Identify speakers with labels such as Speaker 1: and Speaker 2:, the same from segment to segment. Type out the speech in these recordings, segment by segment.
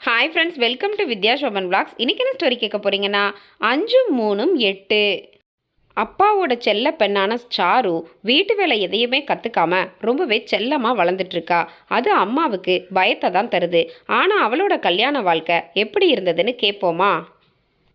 Speaker 1: Hi friends welcome to Vidya Sobhan blogs இன்னைக்கு என்ன story கேட்க போகிறீங்கன்னா அஞ்சும் மூணும் எட்டு. அப்பாவோட செல்ல பெண்ணான சாரு வீட்டு வேலை எதையுமே கற்றுக்காம ரொம்பவே செல்லமாக வளர்ந்துட்டுருக்கா. அது அம்மாவுக்கு பயத்தை தான் தருது. ஆனால் அவளோட கல்யாண வாழ்க்கை எப்படி இருந்ததுன்னு கேட்போமா?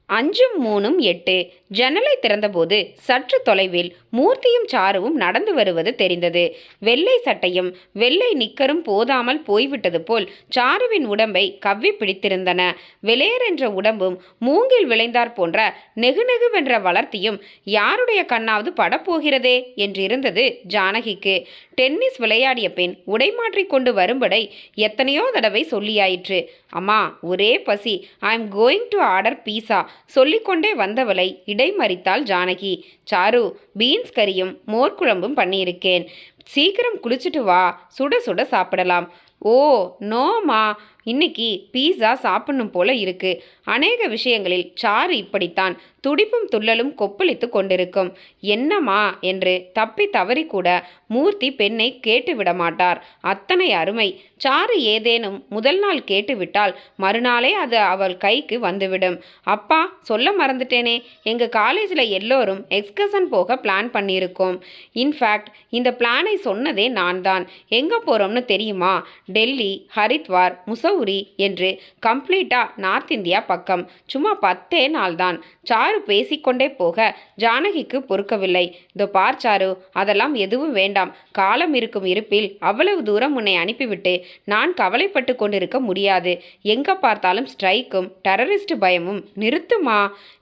Speaker 1: அஞ்சும் மூணும் எட்டு. ஜன்னலை திறந்தபோது சற்று தொலைவில் மூர்த்தியும் சாருவும் நடந்து வருவது தெரிந்தது. வெள்ளை சட்டையும் வெள்ளை நிக்கரும் போதாமல் போய்விட்டது போல் சாருவின் உடம்பை கவ்வி பிடித்திருந்தன. வெளேரென்ற உடம்பும் மூங்கில் விளைந்தார் போன்ற நெகுநெகுவென்ற வளர்த்தியும் யாருடைய கண்ணாவது படப்போகிறதே என்றிருந்தது ஜானகிக்கு. டென்னிஸ் விளையாடிய பெண் உடை மாற்றி கொண்டு வரும்படை எத்தனையோ தடவை சொல்லியாயிற்று. அம்மா ஒரே பசி. I am going to order pizza சொல்லிக்கொண்டே வந்தவளை இடைமறித்தாள் ஜானகி. சாரு பீன்ஸ் கறியும் மோர்க்குழம்பும் பண்ணியிருக்கேன். சீக்கிரம் குளிச்சுட்டு வா சுட சுட சாப்பிடலாம். ஓ நோமா இன்னைக்கு பீஸா சாப்பிடணும் போல இருக்கு. அநேக விஷயங்களில் சாரு இப்படித்தான். துடிப்பும் துள்ளலும் கொப்பளித்து கொண்டிருக்கும். என்னம்மா என்று தப்பி தவறி கூட மூர்த்தி பெண்ணை கேட்டு விட மாட்டார். அத்தனை அருமை. சாரு ஏதேனும் முதல் நாள் கேட்டுவிட்டால் மறுநாளே அது அவள் கைக்கு வந்துவிடும். அப்பா சொல்ல மறந்துட்டேனே. எங்கள் காலேஜில் எல்லோரும் எக்ஸ்கர்ஷன் போக பிளான் பண்ணியிருக்கோம். இன்ஃபேக்ட் இந்த பிளானை சொன்னதே நான் தான் எங்கே போகிறோம்னு தெரியுமா? டெல்லி ஹரித்வார் முசௌரி என்று கம்ப்ளீட்டாக நார்த் இந்தியா பக்கம். சும்மா பத்தே நாள் தான் சாரு பேசிக்கொண்டே போக ஜானகிக்கு பொறுக்கவில்லை. இதோ பார் சாரு அதெல்லாம் எதுவும் வேண்டாம். காலம் இருக்கும் இருப்பில் அவ்வளவு தூரம் உன்னை அனுப்பிவிட்டு நான் கவலைப்பட்டு கொண்டிருக்க முடியாது. எங்கே பார்த்தாலும் ஸ்ட்ரைக்கும் டெரரிஸ்ட் பயமும் நிறுத்துமா?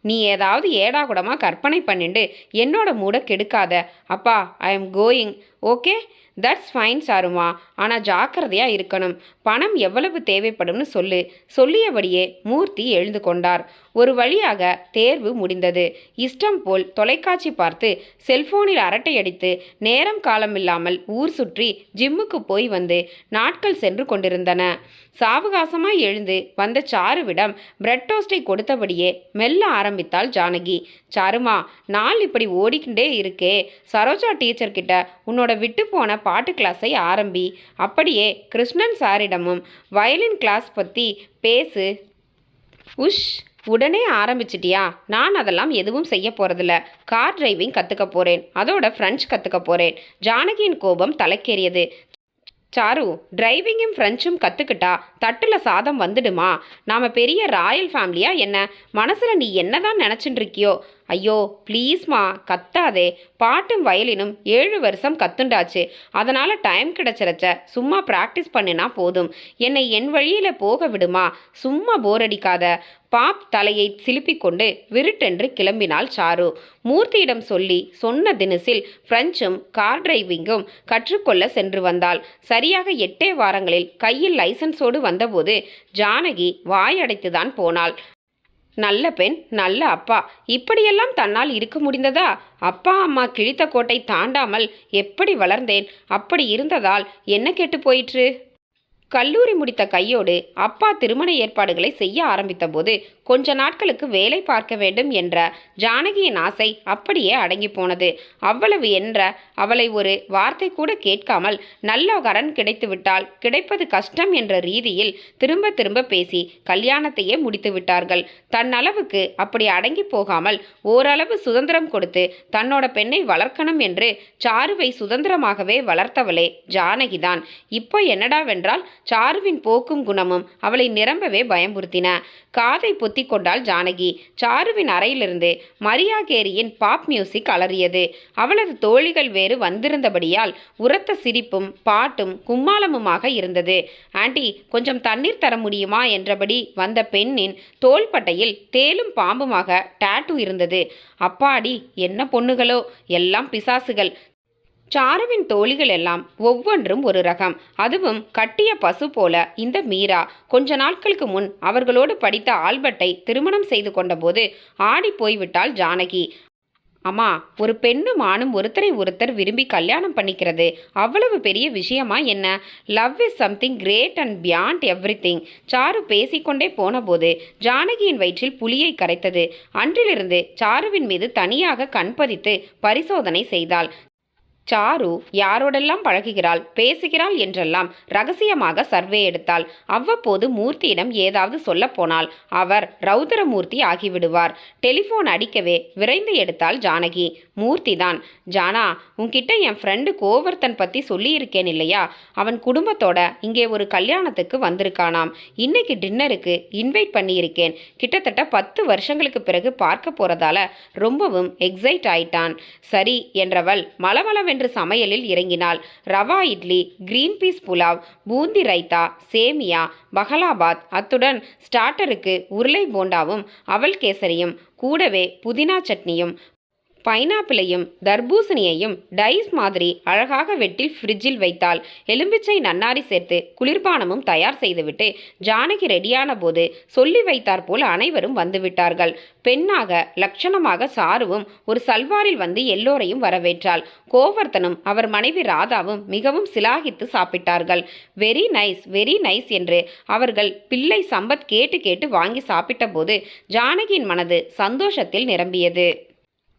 Speaker 1: நீ ஏதாவது ஏடாகுடமா கற்பனை பண்ணிண்டு என்னோட மூட கெடுக்காத. அப்பா I am going. Okay? That's fine சாருமா. ஆனால் ஜாக்கிரதையாக இருக்கணும். பணம் எவ்வளவு தேவைப்படும்னு சொல்லு. சொல்லியபடியே மூர்த்தி எழுந்து கொண்டார். ஒரு வழியாக தேர்வு முடிந்தது. இஷ்டம் போல் தொலைக்காட்சி பார்த்து செல்போனில் அரட்டையடித்து நேரம் காலமில்லாமல் ஊர் சுற்றி ஜிம்முக்கு போய் வந்து நாட்கள் சென்று கொண்டிருந்தன. சாவகாசமாய் எழுந்து வந்த சாருவிடம் பிரெட் டோஸ்டை கொடுத்தபடியே மெல்ல ஆரம்பித்தாள் ஜானகி. சாருமா நாள் இப்படி ஓடிக்கிட்டே இருக்கே. சரோஜா டீச்சர்கிட்ட உன்னோட விட்டு போன பாட்டு கிளாஸை ஆரம்பி. அப்படியே கிருஷ்ணன் சாரிடமும் வயலின் கிளாஸ் பற்றி பேசு. உஷ் உடனே ஆரம்பிச்சிட்டியா? நான் அதெல்லாம் எதுவும் செய்ய போகிறதில்ல கார் டிரைவிங் கற்றுக்க போகிறேன் அதோட ஃப்ரெஞ்ச் கற்றுக்க போகிறேன் ஜானகியின் கோபம் தலைக்கேறியது. சாரு டிரைவிங்கும் ஃப்ரெஞ்சும் கற்றுக்கிட்டா தட்டில் சாதம் வந்துடுமா? நாம் பெரிய ராயல் ஃபேமிலியா என்ன? மனசில் நீ என்னதான் நினச்சிட்டு இருக்கியோ? ஐயோ ப்ளீஸ்மா கத்தாதே. பாட்டும் வயலினும் ஏழு வருஷம் கத்துண்டாச்சு. அதனால் டைம் கிடைச்சிரச்ச. சும்மா ப்ராக்டிஸ் பண்ணினா போதும். என்னை என் வழியில் போக விடுமா? சும்மா போர் அடிக்காத. பாப் தலையை சிலுப்பிக் கொண்டு விருட்டென்று கிளம்பினாள் சாரு. மூர்த்தியிடம் சொல்லி சொன்ன தினசில் பிரெஞ்சும் கார் டிரைவிங்கும் கற்றுக்கொள்ள சென்று வந்தாள். சரியாக எட்டே வாரங்களில் கையில் லைசன்ஸோடு வந்தபோது ஜானகி வாயடைத்துதான் போனாள். நல்ல பெண் நல்ல அப்பா. இப்படியெல்லாம் தன்னால் இருக்க முடிந்ததா? அப்பா அம்மா கிழித்த கோட்டை தாண்டாமல் எப்படி வளர்ந்தேன்? அப்படி இருந்ததால் என்ன கெட்டு போயிற்று? கல்லூரி முடித்த கையோடு அப்பா திருமண ஏற்பாடுகளை செய்ய ஆரம்பித்தபோது கொஞ்ச நாட்களுக்கு வேலை பார்க்க வேண்டும் என்ற ஜானகியின் ஆசை அப்படியே அடங்கி போனது. அவ்வளவு என்ற அவளை ஒரு வார்த்தை கூட கேட்காமல் நல்ல கரன் கிடைத்துவிட்டால் கிடைப்பது கஷ்டம் என்ற ரீதியில் திரும்ப திரும்ப பேசி கல்யாணத்தையே முடித்து விட்டார்கள். தன்னளவுக்கு அப்படி அடங்கி போகாமல் ஓரளவு சுதந்திரம் கொடுத்து தன்னோட பெண்ணை வளர்க்கணும் என்று சாருவை சுதந்திரமாகவே வளர்த்தவளே ஜானகிதான். இப்போ என்னடாவென்றால் சாருவின் போக்கும் குணமும் அவளை நிரம்பவே பயமுறுத்தின. காதை பொத்தி கொண்டாள் ஜானகி. சாருவின் அறையிலிருந்து மரியா கேரியின் பாப் மியூசிக் அலறியது. அவளது தோழிகள் வேறு வந்திருந்தபடியால் உரத்த சிரிப்பும் பாட்டும் கும்மாளமுமாக இருந்தது. ஆண்டி கொஞ்சம் தண்ணீர் தர முடியுமா? என்றபடி வந்த பெண்ணின் தோள்பட்டையில் தேலும் பாம்புமாக டாட்டூ இருந்தது. அப்பாடி என்ன பொண்ணுகளோ? எல்லாம் பிசாசுகள். சாருவின் தோழிகள் எல்லாம் ஒவ்வொன்றும் ஒரு ரகம். அதுவும் கட்டிய பசு போல இந்த மீரா கொஞ்ச நாட்களுக்கு முன் அவர்களோடு படித்த ஆல்பர்ட்டை திருமணம் செய்து கொண்டபோது ஆடி போய்விட்டாள் ஜானகி. அம்மா ஒரு பெண்ணும் ஆணும் ஒருத்தரை ஒருத்தர் விரும்பி கல்யாணம் பண்ணிக்கிறது. அவ்வளவு பெரிய விஷயமா என்ன? Love is something great and beyond everything Charu பேசிக்கொண்டே போனபோது ஜானகியின் வயிற்றில் புலியை கரைத்தது. அன்றிலிருந்து சாருவின் மீது தனியாக கண் பதித்து பரிசோதனை செய்தாள். சாரு யாரோடெல்லாம் பழகுகிறாள் பேசுகிறாள் என்றெல்லாம் ரகசியமாக சர்வே எடுத்தாள். அவ்வப்போது மூர்த்தியிடம் ஏதாவது சொல்லப்போனால் அவர் ரௌதரமூர்த்தி ஆகிவிடுவார். டெலிஃபோன் அடிக்கவே விரைந்து எடுத்தாள் ஜானகி. மூர்த்தி தான் ஜானா உன்கிட்ட என் ஃப்ரெண்டு கோவர்த்தன் பற்றி சொல்லியிருக்கேன் இல்லையா? அவன் குடும்பத்தோட இங்கே ஒரு கல்யாணத்துக்கு வந்திருக்கானாம். இன்னைக்கு டின்னருக்கு இன்வைட் பண்ணியிருக்கேன். கிட்டத்தட்ட பத்து வருஷங்களுக்கு பிறகு பார்க்க போறதால ரொம்பவும் எக்ஸைட் ஆயிட்டான். சரி என்றவள் மலமளவென்று சமையலில் இறங்கினாள். ரவா இட்லி கிரீன் பீஸ் புலாவ் பூந்தி ரைத்தா சேமியா பஹலாபாத் அத்துடன் ஸ்டார்ட்டருக்கு உருளை போண்டாவும் அவல் கேசரியும் கூடவே புதினா சட்னியும் பைனாப்பிளையும் தர்பூசணியையும் டைஸ் மாதிரி அழகாக வெட்டில் ஃப்ரிட்ஜில் வைத்தால் எலும்பிச்சை நன்னாரி சேர்த்து குளிர்பானமும் தயார் செய்துவிட்டு ஜானகி ரெடியான போது சொல்லி வைத்தார் போல் அனைவரும் வந்துவிட்டார்கள். பெண்ணாக லட்சணமாக சாருவும் ஒரு சல்வாரில் வந்து எல்லோரையும் வரவேற்றாள். கோவர்த்தனும் அவர் மனைவி ராதாவும் மிகவும் சிலாகித்து சாப்பிட்டார்கள். வெரி நைஸ் வெரி நைஸ் என்று அவர்கள் பிள்ளை சம்பத் கேட்டு கேட்டு வாங்கி சாப்பிட்டபோது ஜானகியின் மனது சந்தோஷத்தில் நிரம்பியது.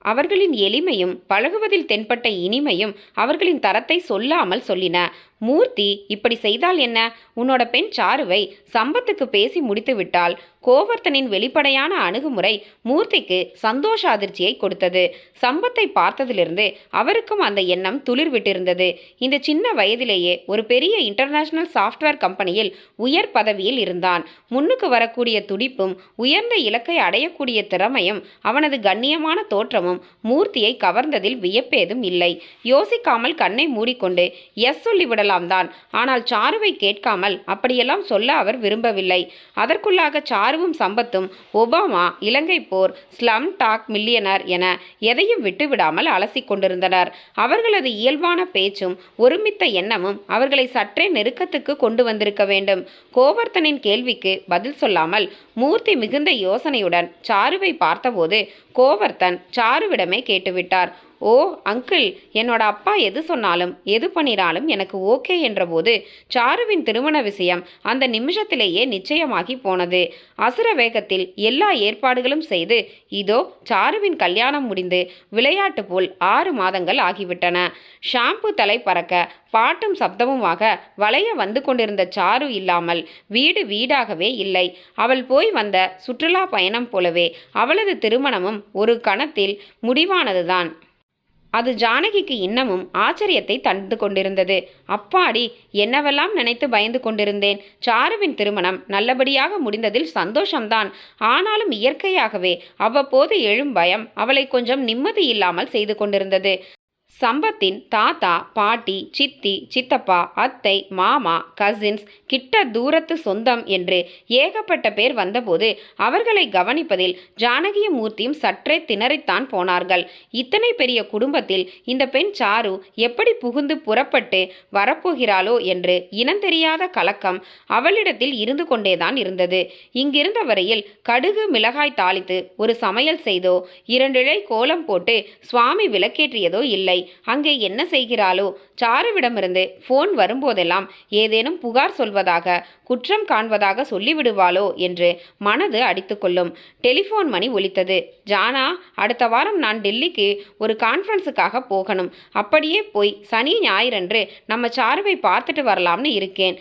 Speaker 1: அவர்களின் எளிமையும் பழகுவதில் தென்பட்ட இனிமையும் அவர்களின் தரத்தை சொல்லாமல் சொல்லின. மூர்த்தி இப்படி செய்தால் என்ன? உன்னோட பெண் சாருவை சம்பத்துக்கு பேசி முடித்துவிட்டால் கோவர்த்தனின் வெளிப்படையான அணுகுமுறை மூர்த்திக்கு சந்தோஷ அதிர்ச்சியை கொடுத்தது. சம்பத்தை பார்த்ததிலிருந்து அவருக்கும் அந்த எண்ணம் துளிர் விட்டிருந்தது இந்த சின்ன வயதிலேயே ஒரு பெரிய இன்டர்நேஷனல் சாஃப்ட்வேர் கம்பெனியில் உயர் பதவியில் இருந்தான். முன்னுக்கு வரக்கூடிய துடிப்பும் உயர்ந்த இலக்கை அடையக்கூடிய திறமையும் அவனது கண்ணியமான தோற்றமும் மூர்த்தியை கவர்ந்ததில் வியப்பேதும் இல்லை. யோசிக்காமல் கண்ணை மூடிக்கொண்டு எஸ் சொல்லிவிடலாம். தான் ஆனால் சாருவை கேட்காமல் அப்படியெல்லாம் சொல்ல அவர் விரும்பவில்லை. அதற்குள்ளாக சாருவும் சம்பத்தும் ஒபாமா இலங்கை போர் ஸ்லம் டாக் மில்லியனர் என எதையும் விட்டுவிடாமல் அலசி கொண்டிருந்தனர். அவர்களது இயல்பான பேச்சும் ஒருமித்த எண்ணமும் அவர்களை சற்றே நெருக்கத்துக்கு கொண்டு வந்திருக்க வேண்டும். கோவர்த்தனின் கேள்விக்கு பதில் சொல்லாமல் மூர்த்தி மிகுந்த யோசனையுடன் சாருவை பார்த்தபோது கோவர்த்தன் சாருவிடமே கேட்டுவிட்டார். ஓ அங்கிள் என்னோட அப்பா எது சொன்னாலும் எது பண்ணினாலும் எனக்கு ஓகே என்றபோது சாருவின் திருமண விஷயம் அந்த நிமிஷத்திலேயே நிச்சயமாகி போனது. அசுர வேகத்தில் எல்லா ஏற்பாடுகளும் செய்து இதோ சாருவின் கல்யாணம் முடிந்து விளையாட்டு போல் ஆறு மாதங்கள் ஆகிவிட்டன. ஷாம்பு தலை பறக்க பாட்டும் சப்தமுமாக வளைய வந்து கொண்டிருந்த சாரு இல்லாமல் வீடு வீடாகவே இல்லை. அவள் போய் வந்த சுற்றுலா பயணம் போலவே அவளது திருமணமும் ஒரு கணத்தில் முடிவானதுதான். அது ஜானகிக்கு இன்னமும் ஆச்சரியத்தை தந்து கொண்டிருந்தது. அப்பாடி என்னவெல்லாம் நினைத்து பயந்து கொண்டிருந்தேன். சாருவின் திருமணம் நல்லபடியாக முடிந்ததில் சந்தோஷம்தான். ஆனாலும் இயற்கையாகவே அவ்வப்போது எழும் பயம் அவளை கொஞ்சம் நிம்மதி இல்லாமல் செய்து கொண்டிருந்தது. சம்பத்தின் தாத்தா பாட்டி சித்தி சித்தப்பா அத்தை மாமா கசின்ஸ் கிட்ட தூரத்து சொந்தம் என்று ஏகப்பட்ட பேர் வந்தபோது அவர்களை கவனிப்பதில் ஜானகிய மூர்த்தியும் சற்றே திணறித்தான் போனார்கள். இத்தனை பெரிய குடும்பத்தில் இந்த பெண் சாரு எப்படி புகுந்து புறப்பட்டு வரப்போகிறாளோ என்று இனந்தெரியாத கலக்கம் அவளிடத்தில் இருந்து கொண்டேதான் இருந்தது. இங்கிருந்த வரையில் கடுகு மிளகாய் தாளித்து ஒரு சமையல் செய்தோ இரண்டிழை கோலம் போட்டு சுவாமி விளக்கேற்றியதோ இல்லை. அங்கே என்ன செய்கிறாளோ? சாருவிடமிருந்து ஃபோன் வரும்போதெல்லாம் ஏதேனும் புகார் சொல்வதாக குற்றம் காண்பதாக சொல்லிவிடுவாளோ? என்று மனது அடித்துக்கொள்ளும். டெலிஃபோன் மணி ஒலித்தது. ஜானா அடுத்த வாரம் நான் டெல்லிக்கு ஒரு கான்ஃபரன்ஸுக்காக போகணும். அப்படியே போய் சனி ஞாயிறன்று நம்ம சாருவை பார்த்துட்டு வரலாம்னு இருக்கேன்.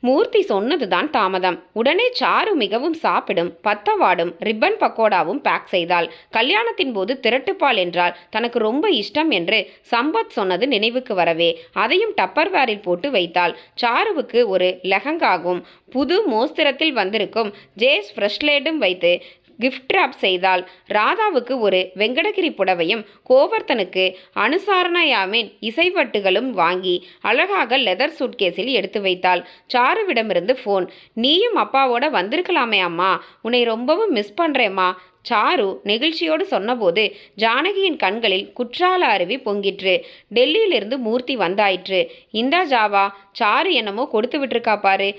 Speaker 1: மூர்த்தி சொன்னதுதான் தாமதம். உடனே சாரு மிகவும் சாப்பிடும் பத்தவாடும் ரிப்பன் பக்கோடாவும் பேக் செய்தாள். கல்யாணத்தின் போது திரட்டுப்பால் என்றால் தனக்கு ரொம்ப இஷ்டம் என்று சம்பத் சொன்னது நினைவுக்கு வரவே அதையும் டப்பர்வேரில் போட்டு வைத்தாள். சாருவுக்கு ஒரு லெஹங்காகும் புது மோஸ்திரத்தில் வந்திருக்கும் ஜேஸ் ஃப்ரெஷ்லேடும் வைத்து கிஃப்ட் ராப் செய்தாள் ராதாவுக்கு ஒரு வெங்கடகிரி புடவையும் கோவர்த்தனுக்கு அனுசாரணையாமின் இசைவட்டுகளும் வாங்கி அழகாக லெதர் சூட்கேஸில் எடுத்து வைத்தாள். சாருவிடமிருந்து ஃபோன் நீயும் அப்பாவோட வந்திருக்கலாமே அம்மா. உன்னை ரொம்பவும் மிஸ் பண்ணுறேம்மா சாரு நெகிழ்ச்சியோடு சொன்னபோது ஜானகியின் கண்களில் குற்றால அருவி பொங்கிற்று. டெல்லியிலிருந்து மூர்த்தி வந்தாயிற்று. இந்தா ஜாவா சாரு என்னமோ கொடுத்து விட்டுருக்கா பாரு.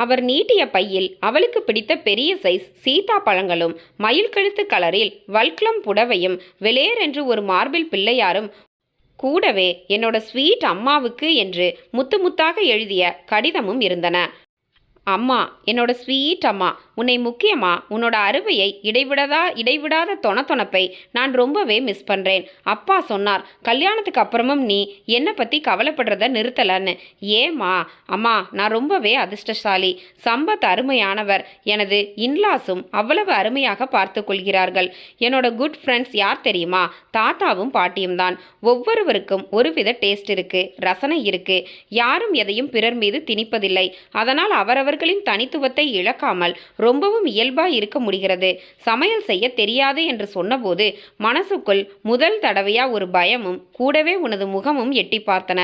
Speaker 1: அவர் நீட்டிய பையில் அவளுக்கு பிடித்த பெரிய சைஸ் சீதா பழங்களும் மயில் கழுத்து கலரில் வல்க்லம் புடவையும் வெளேரென்று ஒரு மார்பிள் பிள்ளையாரும் கூடவே என்னோட ஸ்வீட் அம்மாவுக்கு என்று முத்து முத்தாக எழுதிய கடிதமும் இருந்தன. அம்மா என்னோட ஸ்வீட் அம்மா உன்னை முக்கியமா உன்னோட அறுவையை இடைவிடதா இடைவிடாத தொணத்தொணப்பை நான் ரொம்பவே மிஸ் பண்ணுறேன் அப்பா சொன்னார் கல்யாணத்துக்கு அப்புறமும் நீ என்னை பற்றி கவலைப்படுறத நிறுத்தலன்னு. ஏமா அம்மா நான் ரொம்பவே அதிர்ஷ்டசாலி. சம்பத் அருமையானவர். எனது இன்லாஸும் அவ்வளவு அருமையாக பார்த்து கொள்கிறார்கள். என்னோட குட் ஃப்ரெண்ட்ஸ் யார் தெரியுமா? தாத்தாவும் பாட்டியும் தான். ஒவ்வொருவருக்கும் ஒருவித டேஸ்ட் இருக்கு ரசனை இருக்கு. யாரும் எதையும் பிறர் மீது திணிப்பதில்லை. அதனால் அவரவர்களின் தனித்துவத்தை இழக்காமல் ரொம்பவும் இயல்பாய் இருக்க முடிகிறது. சமையல் செய்ய தெரியாது என்று சொன்னபோது மனசுக்குள் முதல் தடவையா ஒரு பயமும் கூடவே உனது முகமும் எட்டி பார்த்தன.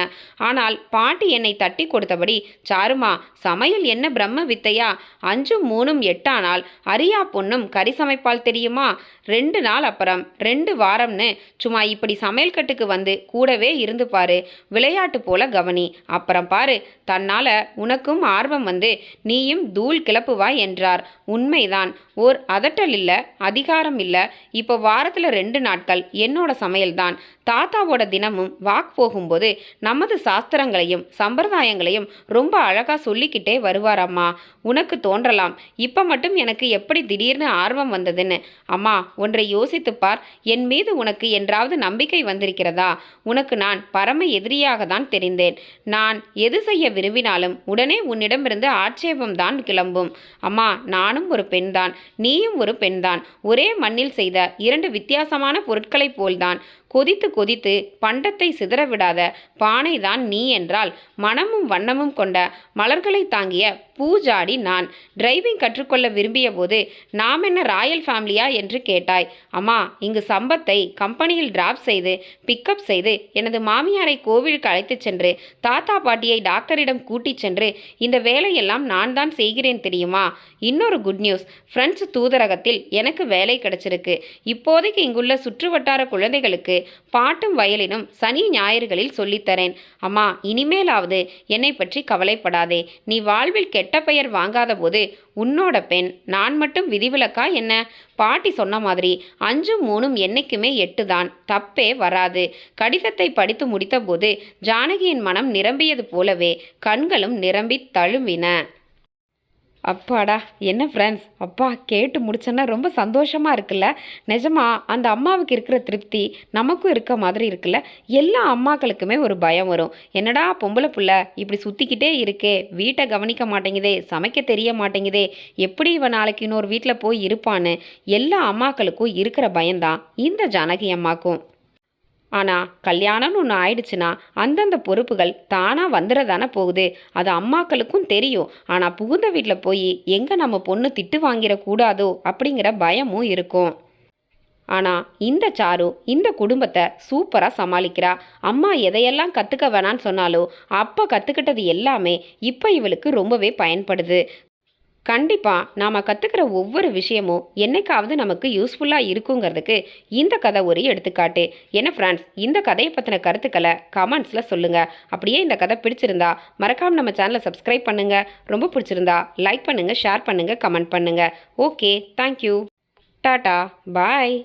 Speaker 1: ஆனால் பாட்டி என்னை தட்டி கொடுத்தபடி சாருமா சமையல் என்ன பிரம்ம வித்தையா? அஞ்சும் மூணும் எட்டானால் அரியா பொண்ணும் கறி சமைப்பால் தெரியுமா? ரெண்டு நாள் அப்புறம் ரெண்டு வாரம்னு சும்மா இப்படி சமையல் கட்டுக்கு வந்து கூடவே இருந்து பாரு. விளையாட்டு போல கவனி. அப்புறம் பாரு தன்னால உனக்கும் ஆர்வம் வந்து நீயும் தூள் கிளப்புவாய் என்றார். உண்மைதான். ஓர் அதட்டல் இல்ல அதிகாரம் இல்ல இப்போ வாரத்துல ரெண்டு நாட்கள் என்னோட சமையல்தான். தாத்தாவோட தினமும் வாக் போகும்போது நமது சாஸ்திரங்களையும் சம்பிரதாயங்களையும் ரொம்ப அழகா சொல்லிக்கிட்டே வருவாரம்மா. உனக்கு தோன்றலாம். இப்ப மட்டும் எனக்கு எப்படி திடீர்னு ஆர்வம் வந்ததுன்னு. அம்மா ஒன்றை யோசித்துப் பார். என் மீது உனக்கு என்றாவது நம்பிக்கை வந்திருக்கிறதா? உனக்கு நான் பரம எதிரியாக தான் தெரிந்தேன். நான் எது செய்ய விரும்பினாலும் உடனே உன்னிடமிருந்து ஆட்சேபம்தான் கிளம்பும். அம்மா நானும் ஒரு பெண்தான் நீயும் ஒரு பெண்தான். ஒரே மண்ணில் செய்த இரண்டு வித்தியாசமான பொருட்களைப் போல்தான். கொதித்து கொதித்து பண்டத்தை சிதறவிடாத பானைதான் நீ என்றால் மனமும் வண்ணமும் கொண்ட மலர்களை தாங்கிய பூஜாடி நான். டிரைவிங் கற்றுக்கொள்ள விரும்பிய போது நாம் என்ன ராயல் ஃபேமிலியா என்று கேட்டாய். அம்மா இங்கு சம்பத்தை கம்பெனியில் டிராப் செய்து பிக்கப் செய்து எனது மாமியாரை கோவிலுக்கு அழைத்துச் சென்று தாத்தா பாட்டியை டாக்டரிடம் கூட்டிச் சென்று இந்த வேலையெல்லாம் நான் தான் செய்கிறேன் தெரியுமா? இன்னொரு குட் நியூஸ் ஃப்ரெண்ட்ஸ் தூதரகத்தில் எனக்கு வேலை கிடைச்சிருக்கு. இப்போதைக்கு இங்குள்ள சுற்று வட்டார குழந்தைகளுக்கு பாட்டும் வயலினும் சனி ஞாயிறுகளில் சொல்லித்தரேன். அம்மா இனிமேலாவது என்னை பற்றி கவலைப்படாதே. நீ வாழ்வில் கெட்ட பெயர் வாங்காத போது உன்னோட பெண் நான் மட்டும் விதிவிலக்கா என்ன? பாட்டி சொன்ன மாதிரி அஞ்சும் மூணும் என்னைக்குமே எட்டு தான் தப்பே வராது. கடிதத்தை படித்து முடித்தபோது ஜானகியின் மனம் நிரம்பியது போலவே கண்களும் நிரம்பி தழும்பின. அப்பாடா என்ன ஃப்ரெண்ட்ஸ் அப்பா கேட்டு முடிச்சோன்னா ரொம்ப சந்தோஷமாக இருக்குல்ல? நிஜமா அந்த அம்மாவுக்கு இருக்கிற திருப்தி நமக்கும் இருக்க மாதிரி இருக்குல்ல? எல்லா அம்மாக்களுக்குமே ஒரு பயம் வரும். என்னடா பொம்பளை புள்ள இப்படி சுற்றிக்கிட்டே இருக்கே வீட்டை கவனிக்க மாட்டேங்குதே சமைக்க தெரிய மாட்டேங்குதே எப்படி இவன் நாளைக்கு இன்னொரு வீட்டில் போய் இருப்பான்னு? எல்லா அம்மாக்களுக்கும் இருக்கிற பயம்தான் இந்த ஜானகி அம்மாக்கும். ஆனால் கல்யாணம்னு ஒன்று ஆயிடுச்சுன்னா அந்தந்த பொறுப்புகள் தானாக வந்துடதானே போகுது. அது அம்மாக்களுக்கும் தெரியும். ஆனால் புகுந்த வீட்டில் போய் எங்கே நம்ம பொண்ணு திட்டு வாங்கிடக்கூடாதோ அப்படிங்கிற பயமும் இருக்கும். ஆனால் இந்த சாரு இந்த குடும்பத்தை சூப்பராக சமாளிக்கிறா. அம்மா எதையெல்லாம் கற்றுக்க வேணான்னு சொன்னாலும் அப்போ கற்றுக்கிட்டது எல்லாமே இப்போ இவளுக்கு ரொம்பவே பயன்படுது. கண்டிப்பாக நாம் கற்றுக்கிற ஒவ்வொரு விஷயமும் என்னைக்காவது நமக்கு யூஸ்ஃபுல்லாக இருக்குங்கிறதுக்கு இந்த கதை ஒரு எடுத்துக்காட்டு. என்ன ஃப்ரெண்ட்ஸ் இந்த கதையை பற்றின கருத்துக்களை கமெண்ட்ஸில் சொல்லுங்கள் அப்படியே இந்த கதை பிடிச்சிருந்தா மறக்காமல் நம்ம சேனலை சப்ஸ்கிரைப் பண்ணுங்கள் ரொம்ப பிடிச்சிருந்தா லைக் பண்ணுங்கள் ஷேர் பண்ணுங்கள் கமெண்ட் பண்ணுங்கள் ஓகே தேங்க்யூ டாட்டா பாய்